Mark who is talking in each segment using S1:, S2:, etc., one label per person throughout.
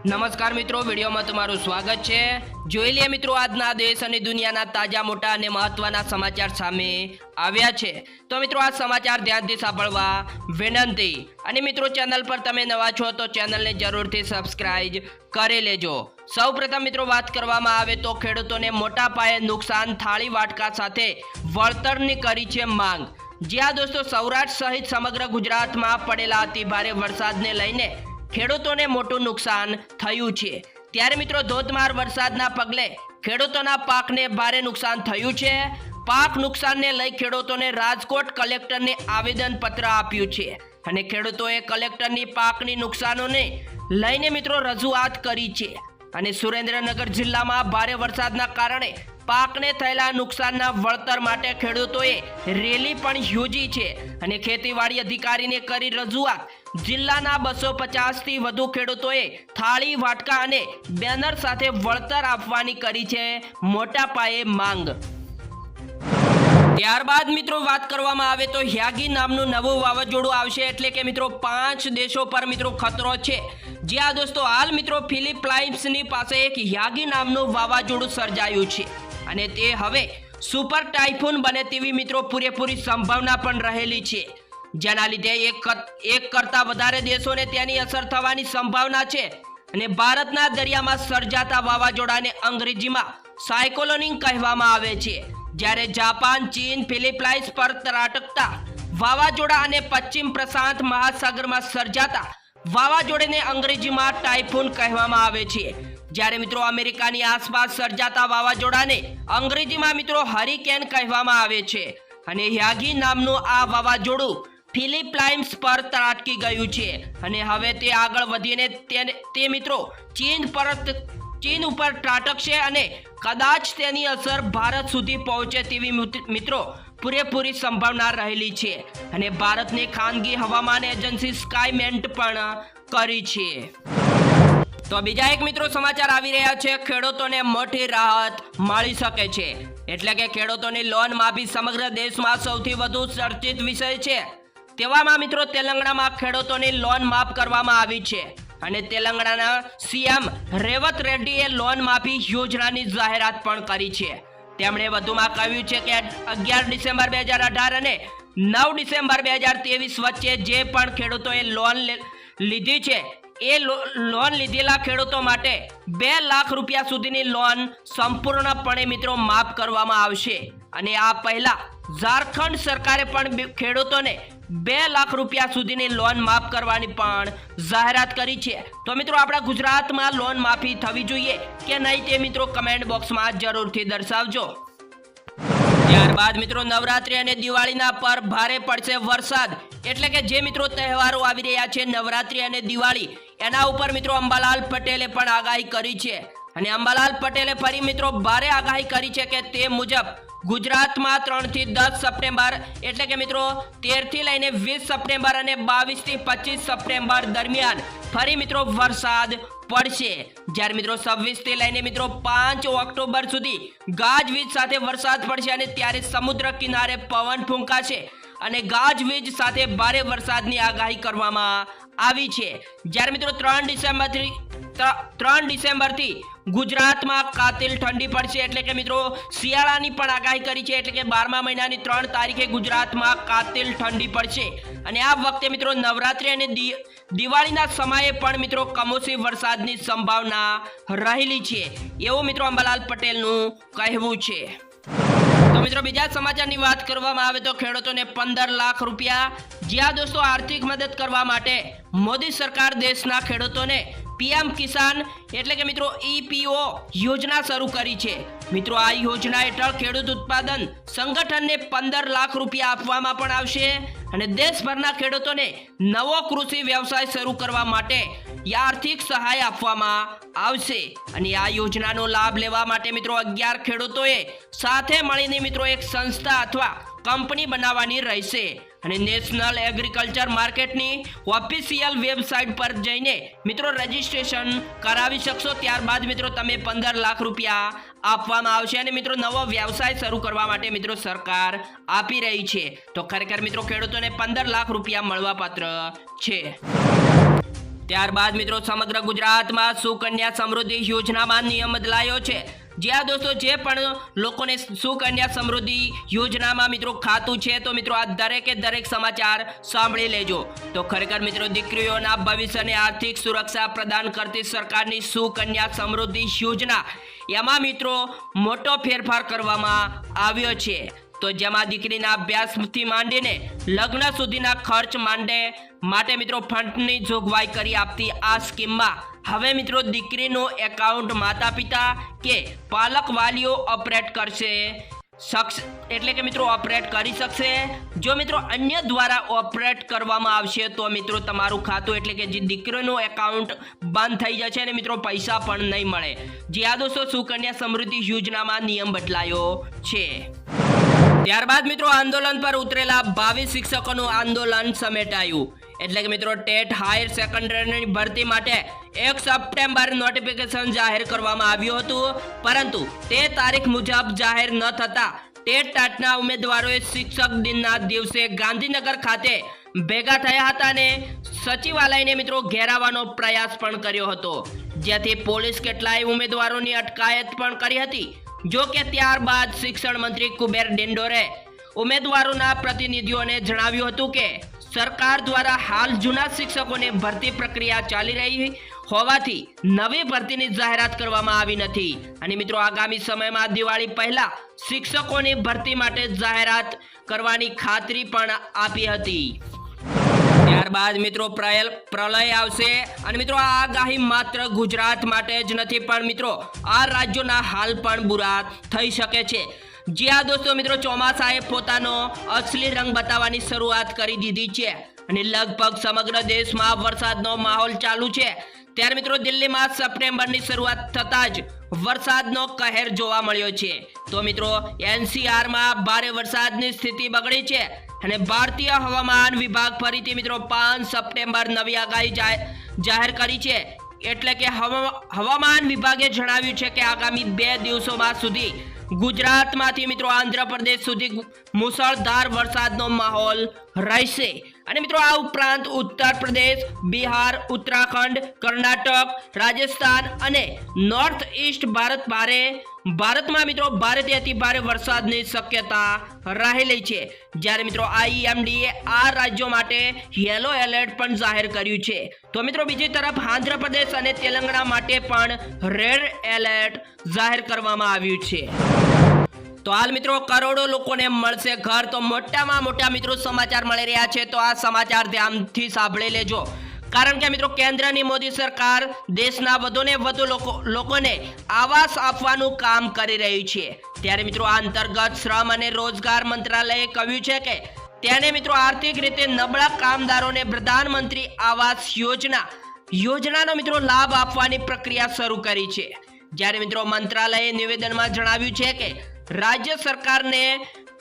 S1: નમસ્કાર મિત્રો, વિડીયોમાં તમારું સ્વાગત છે. જોઈ લઈએ મિત્રો, આજના દેશ અને દુનિયાના તાજા, મોટા અને મહત્વના સમાચાર સામે આવ્યા છે. તો મિત્રો, આ સમાચાર ધ્યાનથી સાંભળવા વિનંતી. અને મિત્રો, ચેનલ પર તમે નવા છો તો ચેનલને જરૂરથી સબસ્ક્રાઇબ કરી લેજો. સૌ પ્રથમ મિત્રો, વાત કરવામાં આવે તો ખેડૂતોને મોટા પાયે નુકસાન થાળી વાટકા સાથે વળતરની કરી છે માંગ. જ્યાં દોસ્તો, સૌરાષ્ટ્ર સહિત સમગ્ર ગુજરાતમાં પડેલા અતિ ભારે વરસાદને લઈને ખેડૂતોને મોટું નુકસાન થયું છે. ત્યારે મિત્રો ધોધમાર વરસાદના પગલે ખેડૂતોના પાકને ભારે નુકસાન થયું છે. પાક નુકસાનને લઈ ખેડૂતોને રાજકોટ કલેક્ટરને આવેદન પત્ર આપ્યું છે અને ખેડૂતોએ કલેક્ટરની પાકની નુકસાનોને લઈને મિત્રો રજૂઆત કરી છે. અને સુરેન્દ્રનગર જિલ્લામાં ભારે વરસાદના કારણે પાકને થયેલા નુકસાનના વળતર માટે ખેડૂતોએ રેલી પણ યોજી છે. અને ખેતીવાડી અધિકારીને કરી રજૂઆત જિલ્લાના બસો પચાસથી વધુ ખેડૂતોએ થાળી, વાટકા અને બેનર સાથે વળતર આપવાની કરી છે મોટા પાયે માંગ. ત્યારબાદ મિત્રો વાત કરવામાં આવે તો હ્યાગી નામનું નવું વાવાઝોડું આવશે એટલે કે મિત્રો પાંચ દેશો પર મિત્રો ખતરો છે. જ્યાં દોસ્તો, હાલ મિત્રો ફિલિપાઇન્સની પાસે એક હ્યાગી નામનું વાવાઝોડું સર્જાયું છે અને તે હવે સુપર ટાઇફોન બને તેવી મિત્રો પૂરેપૂરી સંભાવના પણ રહેલી છે. જેના લીધે એક એક કરતા વધારે દેશોને તેની અસર થવાની સંભાવના છે. અને ભારતના દરિયામાં સર્જાતા વાવાઝોડાને અંગ્રેજીમાં સાયકોલોનિંગ કહેવામાં આવે છે. જ્યારે જાપાન, ચીન, ફિલિપાઇન્સ પર ત્રાટકતા વાવાઝોડા અને પશ્ચિમ પ્રશાંત મહાસાગરમાં સર્જાતા વાવાઝોડાને અંગ્રેજીમાં ટાઇફૂન કહેવામાં આવે છે. જ્યારે મિત્રો અમેરિકાની આસપાસ સર્જાતા વાવાઝોડાને અંગ્રેજીમાં મિત્રો હરિકેન કહેવામાં આવે છે. અને યાગી નામનું આ વાવાઝોડું ફિલિપાઇન્સ પર ત્રાટકી ગયું છે. અને હવે તે આગળ વધીને તેને- તે મિત્રો ચીન પર ચીન ઉપર ત્રાટકશે અને કદાચ તેની અસર ભારત સુધી પહોંચે તેવી મિત્રો પૂરેપૂરી સંભાવના રહેલી છે. અને ભારતની ખાનગી હવામાન એજન્સી સ્કાયમેન્ટ પણ કરી છે. તો બીજા એક મિત્રો સમાચાર આવી રહ્યા છે. ખેડૂતોને મોટી રાહત મળી શકે છે. એટલે કે ખેડૂતોની લોન માફી સમગ્ર દેશમાં સૌથી વધુ ચર્ચિત વિષય છે. તેવામાં મિત્રો તેલંગણામાં ખેડૂતોની લોન માફ કરવામાં આવી છે. અને તેલંગણાના સીએમ રેવત રેડ્ડીએ લોન માફી યોજનાની જાહેરાત પણ કરી છે. તેમણે વધુમાં કહ્યું છે કે અગિયાર ડિસેમ્બર બે હજાર અઢાર અને નવ ડિસેમ્બર બે હજાર ત્રેવીસ વચ્ચે જે પણ ખેડૂતોએ લોન લીધી છે, એ લોન લીધેલા ખેડૂતો માટે બે લાખ રૂપિયા સુધીની લોન સંપૂર્ણપણે મિત્રો માફ કરવામાં આવશે. અને આ પહેલા ઝારખંડ સરકારે પણ ખેડૂતોને બે લાખ રૂપિયા સુધીની લોન માફ કરવાની પણ જાહેરાત કરી છે. તો મિત્રો, આપણા ગુજરાતમાં લોન માફી થવી જોઈએ કે નહીં તે મિત્રો કમેન્ટ બોક્સમાં જરૂરથી દર્શાવજો. ત્યારબાદ મિત્રો, નવરાત્રી અને દિવાળીના પર ભારે પડશે વરસાદ. એટલે કે જે મિત્રો તહેવારો આવી રહ્યા છે, નવરાત્રી અને દિવાળી, એના ઉપર મિત્રો અંબાલાલ પટેલે પણ આગાહી કરી છે. અને અંબાલાલ પટેલે ફરી મિત્રો ભારે આગાહી કરી છે કે તે મુજબ ગુજરાતમાં ત્રણથી દસ સપ્ટેમ્બર, એટલે કે મિત્રો તેરથી લઈને વીસ સપ્ટેમ્બર અને બાવીસથી પચીસ સપ્ટેમ્બર દરમિયાન ફરી મિત્રો વરસાદ પડશે. જ્યારે મિત્રો છવ્વીસથી લઈને મિત્રો પાંચ ઓક્ટોબર સુધી ગાજવીજ સાથે વરસાદ પડશે અને ત્યારે સમુદ્ર કિનારે પવન ફૂંકાશે અને ગાજવીજ સાથે ભારે વરસાદની આગાહી કરવામાં આવી છે. જ્યારે મિત્રો ત્રણ ડિસેમ્બરથી ત્રણ ડિસેમ્બરથી ગુજરાતમાં કાતિલ ઠંડી પડશે. એટલે કે મિત્રો, શિયાળાની પણ આગાહી કરી છે. એટલે કે બારમા મહિનાની ત્રણ તારીખે ગુજરાતમાં કાતિલ ઠંડી પડશે. અને આ વખતે મિત્રો, નવરાત્રી અને દિવાળીના સમયે પણ મિત્રો, કમોસમી વરસાદની સંભાવના રહેલી છે. એવું મિત્રો અંબાલાલ પટેલનું કહેવું છે. તો મિત્રો, બીજા સમાચારની વાત કરવામાં આવે તો ખેડૂતોને પંદર લાખ રૂપિયા. જ્યાં દોસ્તો, આર્થિક મદદ કરવા માટે મોદી સરકાર દેશના ખેડૂતોને પીએમ કિસાન એટલે કે મિત્રો ઈપીઓ યોજના શરૂ કરી છે. મિત્રો આ યોજના હેઠળ ખેડૂત ઉત્પાદન સંગઠનને પંદર લાખ રૂપિયા આપવામાં પણ આવશે અને દેશભરના ખેડૂતોને નવો કૃષિ વ્યવસાય શરૂ કરવા માટે આર્થિક સહાય આપવામાં આવશે. અને આ યોજનાનો લાભ લેવા માટે મિત્રો અગિયાર ખેડૂતોએ સાથે મળીને મિત્રો એક સંસ્થા અથવા કંપની બનાવવાની રહેશે. અને નેશનલ એગ્રીકલ્ચર માર્કેટની ઓફિશિયલ વેબસાઇટ પર જઈને મિત્રો રજીસ્ટ્રેશન કરાવી શકશો. ત્યારબાદ મિત્રો તમે પંદર લાખ રૂપિયા આપવામાં આવશે અને મિત્રો નવો વ્યવસાય શરૂ કરવા માટે મિત્રો સરકાર આપી રહી છે. તો ખરેખર મિત્રો ખેડૂતોને પંદર લાખ રૂપિયા મળવાપાત્ર છે. ત્યારબાદ મિત્રો સમગ્ર ગુજરાતમાં સુકન્યા સમૃદ્ધિ યોજનામાં નિયમ બદલાયો છે. જ્યાં દોસ્તો જે પણ લોકોને સુકન્યા સમૃદ્ધિ યોજનામાં મિત્રો ખાતું છે, તો મિત્રો આ દરેકે દરેક સમાચાર સાંભળી લેજો. તો ખરેખર મિત્રો દીકરીઓના ભવિષ્યને આર્થિક સુરક્ષા પ્રદાન કરતી સરકારની સુકન્યા સમૃદ્ધિ યોજના, એમાં મિત્રો મોટો ફેરફાર કરવામાં આવ્યો છે. તો જેમાં દીકરીના અભ્યાસથી માંડીને લગ્ન સુધીના ખર્ચ માંડે. માટે મિત્રો ફંડની જોગવાઈ કરી આપતી આ સ્કીમમાં. હવે મિત્રો દીકરીનું એકાઉન્ટ માતા પિતા કે પાલક વાલીઓ ઓપરેટ કરશે. શખ્સ એટલે કે મિત્રો ઓપરેટ કરી શકશે. જો મિત્રો અન્ય દ્વારા ઓપરેટ કરવામાં આવશે તો મિત્રો તમારું ખાતું એટલે કે જે દીકરીનું એકાઉન્ટ બંધ થઈ જશે અને મિત્રો પૈસા પણ નહીં મળે. જે આ દોસ્તો સુકન્યા સમૃદ્ધિ યોજનામાં નિયમ બદલાયો છે. ત્યારબાદ મિત્રો આંદોલન પર ઉતરેલા બાવીસ શિક્ષકોનું આંદોલન સમેટાયું. એટલે કે મિત્રો ટેટ હાયર સેકન્ડરીની ભરતી માટે એક સપ્ટેમ્બર નોટિફિકેશન જાહેર કરવામાં આવ્યું હતું. પરંતુ તે તારીખ મુજબ જાહેર ન થતા ટેટ ટાટના ઉમેદવારોએ શિક્ષક દિનના દિવસે ગાંધીનગર ખાતે ભેગા થયા હતા અને સચિવાલયને મિત્રો ઘેરાવાનો પ્રયાસ પણ કર્યો હતો. જેથી પોલીસ કેટલાય ઉમેદવારોની અટકાયત પણ કરી હતી. જો કે ત્યારબાદ શિક્ષણ મંત્રી કુબેર ડિંડોરે ઉમેદવારોના પ્રતિનિધિઓને જણાવ્યું હતું કે સરકાર દ્વારા હાલ જૂના શિક્ષકોને ભરતી પ્રક્રિયા ચાલી રહી હોવાથી નવી ભરતીની જાહેરાત કરવામાં આવી નથી. અને મિત્રો, આગામી સમયમાં દિવાળી પહેલા શિક્ષકોની ભરતી માટે જાહેરાત કરવાની ખાતરી પણ આપી હતી. ત્યારબાદ મિત્રો પ્રલય આવશે. અને મિત્રો આ આગાહી માત્ર ગુજરાત માટે જ નથી, પણ મિત્રો આ રાજ્યોના હાલ પણ બુરા થઈ શકે છે. જ્યાં દોસ્તો, મિત્રો ચોમાસાએ પોતાનો અસલી રંગ બતાવવાની શરૂઆત કરી દીધી છે. અને લગભગ સમગ્ર દેશમાં વરસાદનો માહોલ ચાલુ છે. ત્યારે મિત્રો દિલ્હીમાં સપ્ટેમ્બરની શરૂઆત થતાં જ વરસાદનો કહેર જોવા મળ્યો છે. તો મિત્રો, એનસીઆરમાં ભારે વરસાદની સ્થિતિ બગડી છે અને ભારતીય હવામાન વિભાગ ફરીથી મિત્રો પાંચ સપ્ટેમ્બર નવી આગાહી જાહેર કરી છે. એટલે કે હવા- હવામાન વિભાગે જણાવ્યું છે કે આગામી બે દિવસોમાં સુધી ગુજરાતમાંથી મિત્રો આંધ્રપ્રદેશ સુધી મુસળધાર વરસાદનો માહોલ રહેશે. અને મિત્રો, આ ઉપરાંત ઉત્તર પ્રદેશ, બિહાર, ઉત્તરાખંડ, કર્ણાટક, રાજસ્થાન અને નોર્થ ઈસ્ટ ભારત ભારે ભારતમાં મિત્રો, ભારેથી અતિ ભારે વરસાદની શક્યતા રહેલી છે. જ્યારે મિત્રો આઈએમડીએ આ રાજ્યો માટે યેલો એલર્ટ પણ જાહેર કર્યું છે. તો મિત્રો, બીજી તરફ આંધ્રપ્રદેશ અને તેલંગાણા માટે પણ રેડ એલર્ટ જાહેર કરવામાં આવ્યું છે. તો હાલ મિત્રો કરોડો લોકોને મળશે ઘર. તો મોટામાં મોટા મિત્રો સમાચાર મળી રહ્યા છે. તો આ સમાચાર ધ્યાનથી સાંભળી લેજો. કારણ કે મિત્રો કેન્દ્રની મોદી સરકાર દેશના વધુને વધુ લોકો, લોકોને આવાસ આપવાનું કામ કરી રહ્યું છે. ત્યારે મિત્રો આ અંતર્ગત શ્રમ અને રોજગાર મંત્રાલયે કહ્યું છે કે તેને મિત્રો આર્થિક રીતે નબળા કામદારોને પ્રધાનમંત્રી આવાસ યોજના, યોજનાનો મિત્રો લાભ આપવાની પ્રક્રિયા શરૂ કરી છે. જ્યારે મિત્રો મંત્રાલયે નિવેદનમાં જણાવ્યું છે કે રાજ્ય સરકારને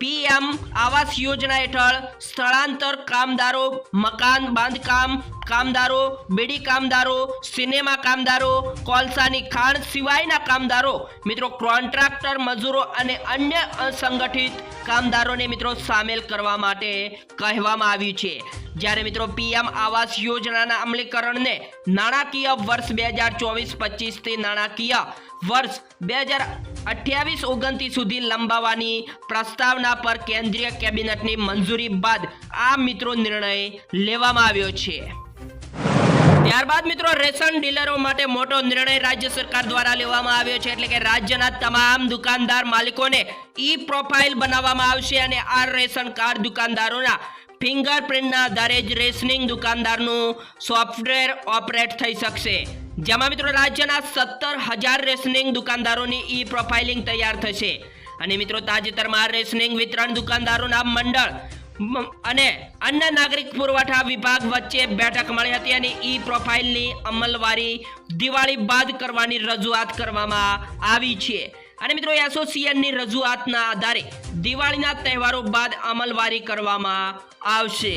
S1: પીએમ આવાસ યોજના હેઠળ સ્થળાંતર કામદારો, મકાન બાંધકામ કામદારો, બીડી કામદારો, સિનેમા કામદારો, કોલસાની ખાણ સિવાયના કામદારો, મિત્રો કોન્ટ્રાક્ટર મજૂરો અને અન્ય અસંગઠિત કામદારોને મિત્રો સામેલ કરવા માટે કહેવામાં આવ્યું છે. જ્યારે મિત્રો પીએમ આવાસ યોજનાના અમલીકરણને નાણાકીય વર્ષ બે હજાર ચોવીસ પચીસથી નાણાકીય વર્ષ બે હજાર અઠ્યાવીસ ઓગણત્રીસ સુધી લંબાવવાની પ્રસ્તાવના પર કેન્દ્રીય કેબિનેટની મંજૂરી બાદ આ મિત્રો નિર્ણય લેવામાં આવ્યો છે. ત્યારબાદ મિત્રો રેશન ડીલરો માટે મોટો નિર્ણય રાજ્ય સરકાર દ્વારા લેવામાં આવ્યો છે એટલે કે રાજ્યના તમામ દુકાનદાર માલિકોને ઈ પ્રોફાઇલ બનાવવામાં આવશે અને આ રેશન કાર્ડ દુકાનદારોના ફિંગરપ્રિન્ટના આધારે જ રેશનિંગ દુકાનદારનું સોફ્ટવેર ઓપરેટ થઈ શકશે. જેમાં મિત્રો રાજ્યના સત્તર હજાર રેશનિંગ દુકાનદારોની ઈ પ્રોફાઇલિંગ તૈયાર થશે. અને મિત્રો તાજેતરમાં રેશનિંગ વિતરણ દુકાનદારોના મંડળ અને અન્ય નાગરિક પુરવઠા વિભાગ વચ્ચે બેઠક મળી હતી અને ઈ પ્રોફાઇલની અમલવારી દિવાળી બાદ કરવાની રજૂઆત કરવામાં આવી છે. અને મિત્રો એસોસિએશનની રજૂઆતના આધારે દિવાળીના તહેવારો બાદ અમલવારી કરવામાં આવશે.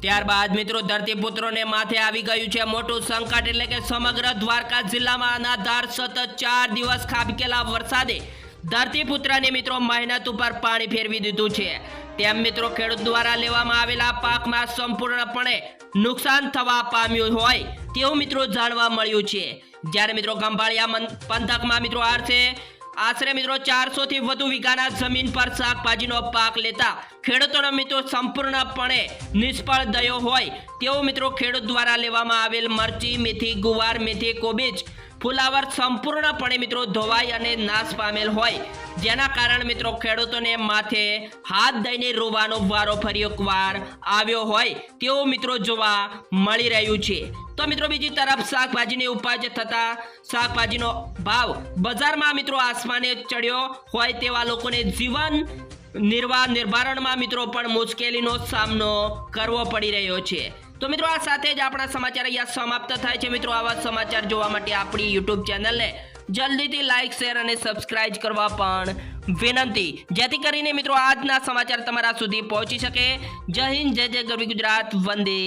S1: ત્યારબાદ મિત્રો ધરતીપુત્રોને માથે આવી ગયું છે મોટું સંકટ એટલે કે સમગ્ર દ્વારકા જિલ્લામાં અનાધાર સતત ચાર દિવસ ખાબકેલા વરસાદે ધરતીપુત્રને મિત્રો મહેનત ઉપર પાણી ફેરવી દીધું છે. તેમ મિત્રો ખેડૂત દ્વારા લેવામાં આવેલા પાકમાં સંપૂર્ણપણે નુકસાન થવા પામ્યું હોય તેવું મિત્રો જાણવા મળ્યું છે. જ્યારે મિત્રો ગંભાળિયા મન- પંથકમાં મિત્રો આરસે આશરે મિત્રો ચારસો થી વધુ વીઘાના જમીન પર શાકભાજીનો પાક લેતા ખેડૂતોનો મિત્રો સંપૂર્ણપણે નિષ્ફળ ગયો હોય તેવો મિત્રો ખેડૂત દ્વારા લેવામાં આવેલ મરચી, મેથી, ગુવાર, મેથી, કોબીજ ફુલાવર સંપૂર્ણપણે મિત્રો ધોવાઈ અને નાશ પામેલ હોય. જેના કારણે મિત્રો ખેડૂતોને માથે હાથ દઈને રોવાનો વારો ફરી એકવાર આવ્યો હોય તેવું મિત્રો જોવા મળી રહ્યું છે. તો મિત્રો બીજી તરફ શાકભાજીની ઉપજ થતા શાકભાજીનો ભાવ બજારમાં મિત્રો આસમાને ચડ્યો હોય તેવા લોકોને જીવન નિર્વાહ નિર્ધારણમાં મિત્રો પણ મુશ્કેલીનો સામનો કરવો પડી રહ્યો છે. તો મિત્રો આ સાથે જ આપણા સમાચાર અહીંયા સમાપ્ત થાય છે. મિત્રો આવા સમાચાર જોવા માટે આપણી યુટ્યુબ ચેનલને જલ્દીથી લાઇક શેર અને સબસ્ક્રાઇબ કરવા પણ વિનંતી. જેથી કરીને મિત્રો આજના સમાચાર તમારા સુધી પહોંચી શકે. જય હિન્દ, જય જય ગરવી ગુજરાત, વંદે